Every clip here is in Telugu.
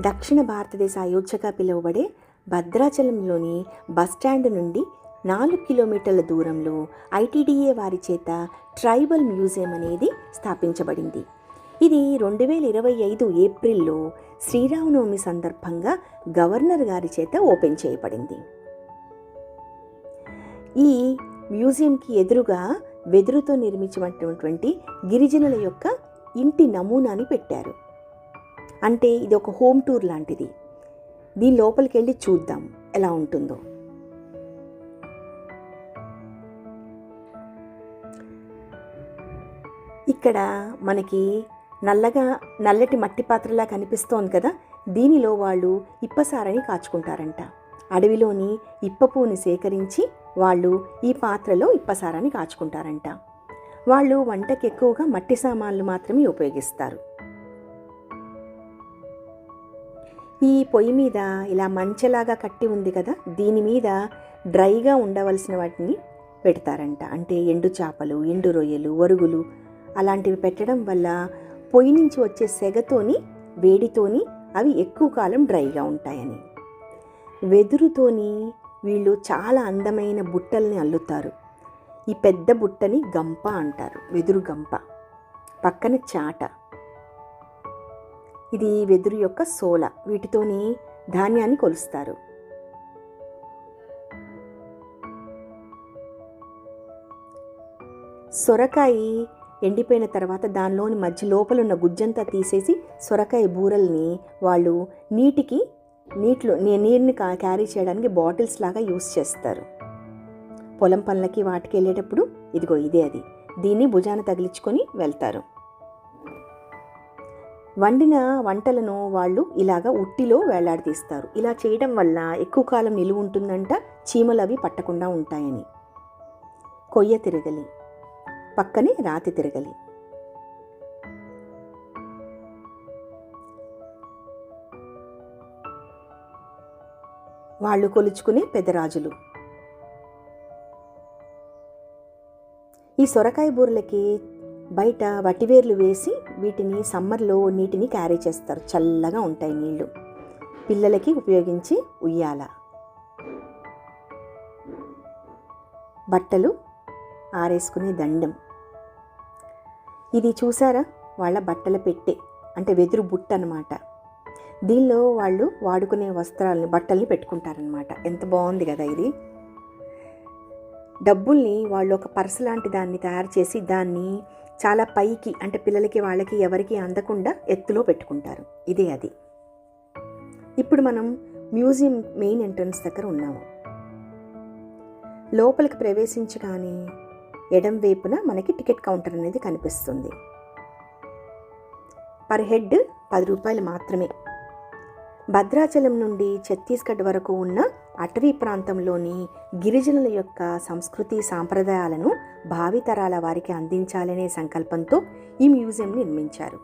దక్షిణ భారతదేశ అయోధ్యగా పిలువబడే భద్రాచలంలోని బస్టాండ్ నుండి నాలుగు కిలోమీటర్ల దూరంలో ఐటీడీఏ వారి చేత ట్రైబల్ మ్యూజియం అనేది స్థాపించబడింది. ఇది రెండు వేల ఇరవై ఐదు ఏప్రిల్లో శ్రీరామనవమి సందర్భంగా గవర్నర్ గారి చేత ఓపెన్ చేయబడింది. ఈ మ్యూజియంకి ఎదురుగా వెదురుతో నిర్మించినటువంటి గిరిజనుల యొక్క ఇంటి నమూనాని పెట్టారు. అంటే ఇది ఒక హోమ్ టూర్ లాంటిది. దీని లోపలికి వెళ్ళి చూద్దాం ఎలా ఉంటుందో. ఇక్కడ మనకి నల్లగా నల్లటి మట్టి పాత్రలా కనిపిస్తోంది కదా? దీనిలో వాళ్ళు ఇప్పసారని కాచుకుంటారంట. అడవిలోని ఇప్పపూని సేకరించి వాళ్ళు ఈ పాత్రలో ఇప్పసారాన్ని కాచుకుంటారంట. వాళ్ళు వంటకి ఎక్కువగా మట్టి సామాన్లు మాత్రమే ఉపయోగిస్తారు. ఈ పొయ్యి మీద ఇలా మంచెలాగా కట్టి ఉంది కదా దీని మీద డ్రైగా ఉండవలసిన వాటిని పెడతారంట. అంటే ఎండు చేపలు ఎండు రొయ్యలు వరుగులు అలాంటివి పెట్టడం వల్ల పొయ్యి నుంచి వచ్చే సెగతోని వేడితోని అవి ఎక్కువ కాలం డ్రైగా ఉంటాయని. వెదురుతోని వీళ్ళు చాలా అందమైన బుట్టల్ని అల్లుతారు. ఈ పెద్ద బుట్టని గంప అంటారు వెదురు గంప. పక్కన చాట. ఇది వెదురు యొక్క సోల. వీటితోని ధాన్యాన్ని కొలుస్తారు. సొరకాయ ఎండిపోయిన తర్వాత దానిలోని మధ్య లోపల ఉన్న గుజ్జంతా తీసేసి సొరకాయ బూరల్ని వాళ్ళు నీటికి నీటిలో నీరుని క్యారీ చేయడానికి బాటిల్స్ లాగా యూస్ చేస్తారు. పొలం పనులకి వాటికి వెళ్ళేటప్పుడు ఇదిగో ఇదే అది. దీన్ని భుజాన తగిలించుకొని వెళ్తారు. వండిన వంటలను వాళ్ళు ఇలాగా ఉట్టిలో వేలాడదీస్తారు. ఇలా చేయడం వల్ల ఎక్కువ కాలం నిలువ ఉంటుందంట చీమలు అవి పట్టకుండా ఉంటాయని. కొయ్య తిరగలి పక్కనే రాతి తిరగలి. వాళ్ళు కొలుచుకునే పెదరాజులు. ఈ సొరకాయ బూరెలకి బయట వటివేర్లు వేసి వీటిని సమ్మర్లో నీటిని క్యారీ చేస్తారు. చల్లగా ఉంటాయి నీళ్ళు. పిల్లలకి ఉపయోగించి ఉయ్యాల. బట్టలు ఆరేసుకునే దండం. ఇది చూసారా? వాళ్ళ బట్టల పెట్టె. అంటే వెదురు బుట్ట అనమాట దీనిలో వాళ్ళు వాడుకునే వస్త్రాలని బట్టల్ని పెట్టుకుంటారనమాట ఎంత బాగుంది కదా ఇది. డబ్బుల్ని వాళ్ళు ఒక పర్స్ లాంటి దాన్ని తయారు చేసి దాన్ని చాలా పైకి అంటే పిల్లలకి వాళ్ళకి ఎవరికి అందకుండా ఎత్తులో పెట్టుకుంటారు. ఇదే అది. ఇప్పుడు మనం మ్యూజియం మెయిన్ ఎంట్రన్స్ దగ్గర ఉన్నాము. లోపలికి ప్రవేశించగానే ఎడం వైపున మనకి టికెట్ కౌంటర్ అనేది కనిపిస్తుంది. పర్ హెడ్ పది రూపాయలు మాత్రమే. భద్రాచలం నుండి ఛత్తీస్గఢ్ వరకు ఉన్న అటవీ ప్రాంతంలోని గిరిజనుల యొక్క సంస్కృతి సాంప్రదాయాలను భావితరాల వారికి అందించాలనే సంకల్పంతో ఈ మ్యూజియం నిర్మించారు.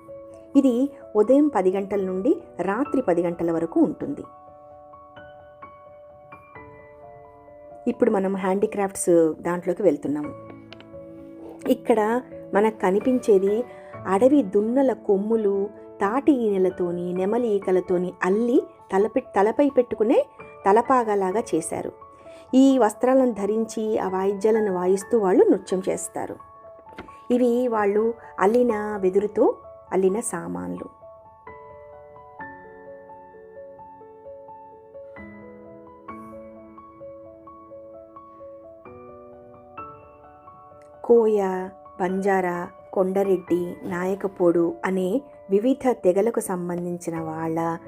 ఇది ఉదయం పది గంటల నుండి రాత్రి పది గంటల వరకు ఉంటుంది. ఇప్పుడు మనం హ్యాండీక్రాఫ్ట్స్ దాంట్లోకి వెళ్తున్నాము ఇక్కడ మనకు కనిపించేది అడవి దున్నల కొమ్ములు తాటి ఈనెలతోని నెమలి ఈకలతోని అల్లి తలపె తలపై పెట్టుకునే తలపాగలాగా చేశారు. ఈ వస్త్రాలను ధరించి ఆ వాయిద్యాలను వాయిస్తూ వాళ్ళు నృత్యం చేస్తారు. ఇవి వాళ్ళు అల్లిన వెదురుతో అల్లిన సామాన్లు. కోయ బంజారా కొండరెడ్డి నాయకపోడు అనే వివిధ తెగలకు సంబంధించిన వాళ్ళ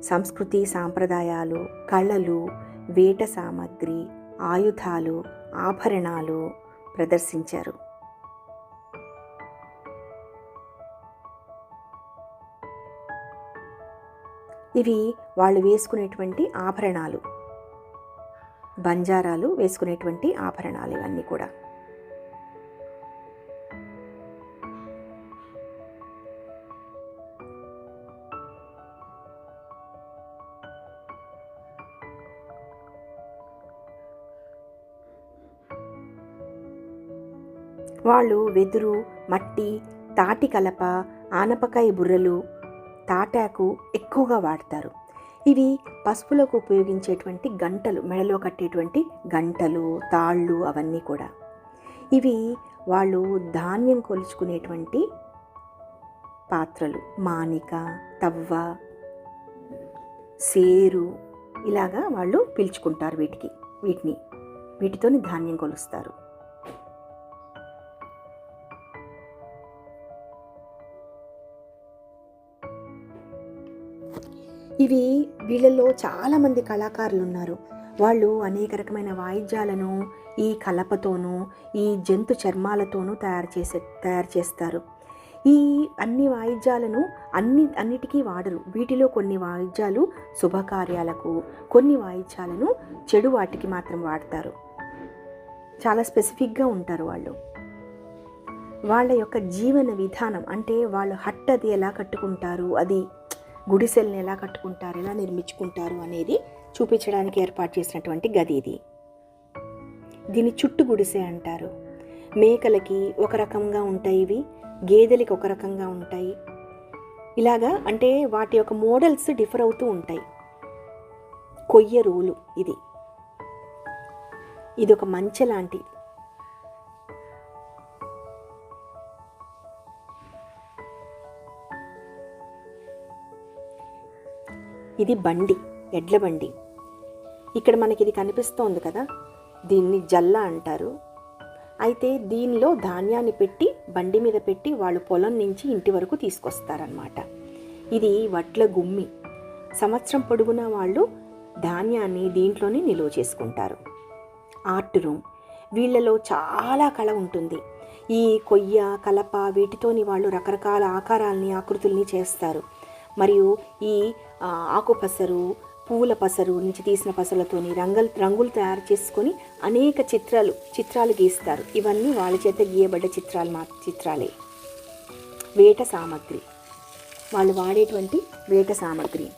సంస్కృతి సాంప్రదాయాలు కళలు వేట సామగ్రి ఆయుధాలు ఆభరణాలు ప్రదర్శించారు. ఇవి వాళ్ళు వేసుకునేటువంటి ఆభరణాలు. బంజారాలు వేసుకునేటువంటి ఆభరణాలు ఇవన్నీ కూడా. వాళ్ళు వెదురు మట్టి తాటి కలప ఆనపకాయ బుర్రలు తాటాకు ఎక్కువగా వాడతారు. ఇవి పసుపులకు ఉపయోగించేటువంటి గంటలు మెడలో కట్టేటువంటి గంటలు తాళ్ళు అవన్నీ కూడా. ఇవి వాళ్ళు ధాన్యం కొలుచుకునేటువంటి పాత్రలు. మానిక తవ్వ సేరు ఇలాగా వాళ్ళు పిలుచుకుంటారు వీటికి. వీటిని వీటితోని ధాన్యం కొలుస్తారు. ఇవి వీళ్ళల్లో చాలామంది కళాకారులు ఉన్నారు వాళ్ళు అనేక రకమైన వాయిద్యాలను ఈ కలపతోనూ ఈ జంతు చర్మాలతోనూ తయారు చేసే తయారు చేస్తారు. ఈ అన్ని వాయిద్యాలను అన్ని అన్నిటికీ వాడరు. వీటిలో కొన్ని వాయిద్యాలు శుభకార్యాలకు కొన్ని వాయిద్యాలను చెడు వాటికి మాత్రం వాడతారు. చాలా స్పెసిఫిక్గా ఉంటారు వాళ్ళు. వాళ్ళ యొక్క జీవన విధానం అంటే వాళ్ళు హట్ అది ఎలా కట్టుకుంటారు అది గుడిసెల్ని ఎలా కట్టుకుంటారు ఎలా నిర్మించుకుంటారు అనేది చూపించడానికి ఏర్పాటు చేసినటువంటి గది ఇది. దీని చుట్టు గుడిసె అంటారు. మేకలకి ఒక రకంగా ఉంటాయి ఇవి గేదెలకి ఒక రకంగా ఉంటాయి. ఇలాగా అంటే వాటి యొక్క మోడల్స్ డిఫర్ అవుతూ ఉంటాయి. కొయ్య రూలు ఇది. ఇది ఒక మంచె లాంటి ఇది బండి ఎడ్ల బండి. ఇక్కడ మనకి ఇది కనిపిస్తోంది కదా దీన్ని జల్ల అంటారు. అయితే దీనిలో ధాన్యాన్ని పెట్టి బండి మీద పెట్టి వాళ్ళు పొలం నుంచి ఇంటి వరకు తీసుకొస్తారనమాట ఇది వడ్ల గుమ్మి. సంవత్సరం పొడుగునా వాళ్ళు ధాన్యాన్ని దీంట్లోనే నిలువ చేసుకుంటారు. Art room. వీళ్ళలో చాలా కళ ఉంటుంది. ఈ కొయ్య కలప వీటితోని వాళ్ళు రకరకాల ఆకారాల్ని ఆకృతుల్ని చేస్తారు. మరియు ఈ ఆకు ఆకుపసరు పువ్వుల పసరు నుంచి తీసిన పసలతోని రంగులు రంగులు తయారు చేసుకొని అనేక చిత్రాలు చిత్రాలు గీస్తారు. ఇవన్నీ వాళ్ళ చేత గీయబడ్డ చిత్రాలు మా చిత్రాలే. వేట సామగ్రి. వాళ్ళు వాడేటువంటి వేట సామగ్రి.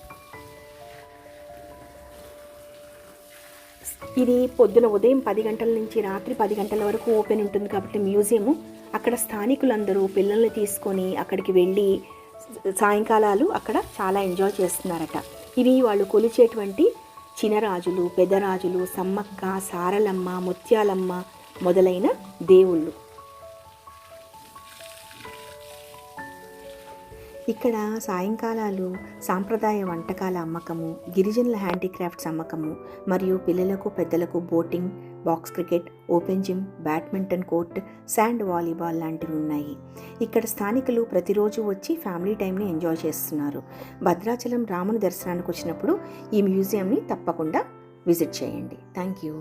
ఇది పొద్దున ఉదయం పది గంటల నుంచి రాత్రి పది గంటల వరకు ఓపెన్ ఉంటుంది కాబట్టి మ్యూజియము. అక్కడ స్థానికులందరూ పిల్లల్ని తీసుకొని అక్కడికి వెళ్ళి సాయంకాలాలు అక్కడ చాలా ఎంజాయ్ చేస్తున్నారట. ఇవి వాళ్ళు కొలిచేటువంటి చినరాజులు పెదరాజులు సమ్మక్క సారలమ్మ ముత్యాలమ్మ మొదలైన దేవుళ్ళు. ఇక్కడ సాయంకాలాలు సాంప్రదాయ వంటకాల అమ్మకము గిరిజనుల హ్యాండీక్రాఫ్ట్స్ అమ్మకము మరియు పిల్లలకు పెద్దలకు boating box cricket open gym badminton court sand volleyball లాంటివి ఉన్నాయి. ఇక్కడ స్థానికులు ప్రతిరోజు వచ్చి ఫ్యామిలీ టైంని ఎంజాయ్ చేస్తున్నారు. భద్రాచలం రాముని దర్శనానికి వచ్చినప్పుడు ఈ మ్యూజియంని తప్పకుండా విజిట్ చేయండి. Thank you